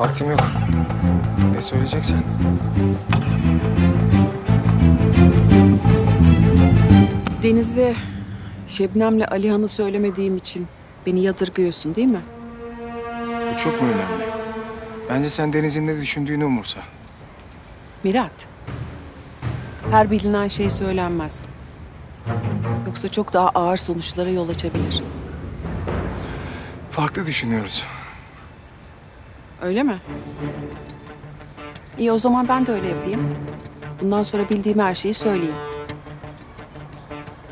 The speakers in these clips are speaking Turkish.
Vaktim yok. Ne söyleyeceksen. Deniz'e Şebnem'le Alihan'ı söylemediğim için beni yadırgıyorsun değil mi? Bu çok mu önemli? Bence sen Deniz'in ne düşündüğünü umursa. Mirat. Her bilinen şey söylenmez. Yoksa çok daha ağır sonuçlara yol açabilir. Farklı düşünüyoruz. Öyle mi? İyi o zaman ben de öyle yapayım. Bundan sonra bildiğim her şeyi söyleyeyim.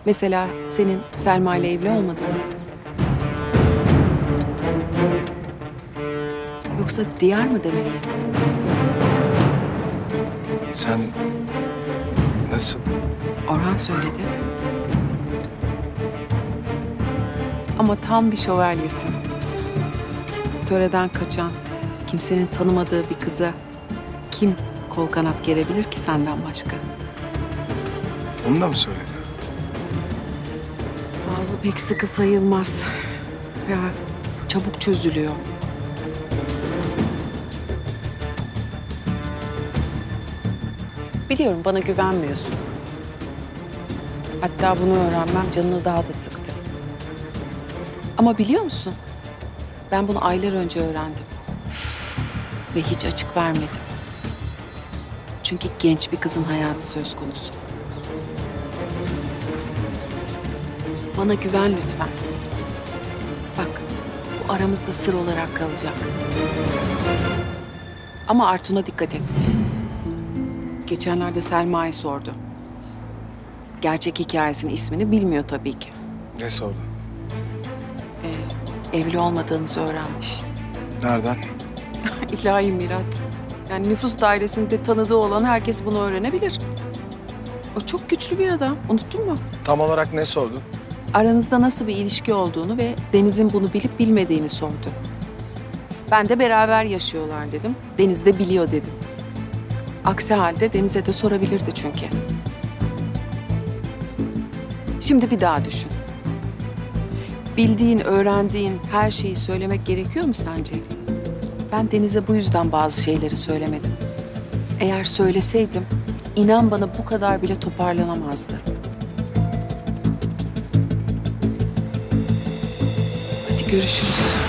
Mesela senin Selma ile evli olmadığını. Yoksa diğer mı demeliyim? Sen nasıl? Orhan söyledi. Ama tam bir şövalyesin. Töreden kaçan, kimsenin tanımadığı bir kıza kim kol kanat gerebilir ki senden başka? Onu da mı söyledi? Ağzı pek sıkı sayılmaz. Ya çabuk çözülüyor. Biliyorum bana güvenmiyorsun. Hatta bunu öğrenmem canını daha da sıktı. Ama biliyor musun? Ben bunu aylar önce öğrendim. Ve hiç açık vermedim. Çünkü genç bir kızın hayatı söz konusu. Bana güven lütfen. Bak, bu aramızda sır olarak kalacak. Ama Artun'a dikkat et. Geçenlerde Selma'yı sordu. Gerçek hikayesinin ismini bilmiyor tabii ki. Ne sordu? Ee, evli olmadığınızı öğrenmiş. Nereden? İlahi Mirat. Yani nüfus dairesinde tanıdığı olan herkes bunu öğrenebilir. O çok güçlü bir adam. Unuttun mu? Tam olarak ne sordu? Aranızda nasıl bir ilişki olduğunu ve Deniz'in bunu bilip bilmediğini sordu. Ben de beraber yaşıyorlar dedim. Deniz de biliyor dedim. Aksi halde Deniz'e de sorabilirdi çünkü. Şimdi bir daha düşün. Bildiğin, öğrendiğin her şeyi söylemek gerekiyor mu sence? Ben Deniz'e bu yüzden bazı şeyleri söylemedim. Eğer söyleseydim, inan bana bu kadar bile toparlanamazdı. Hadi görüşürüz.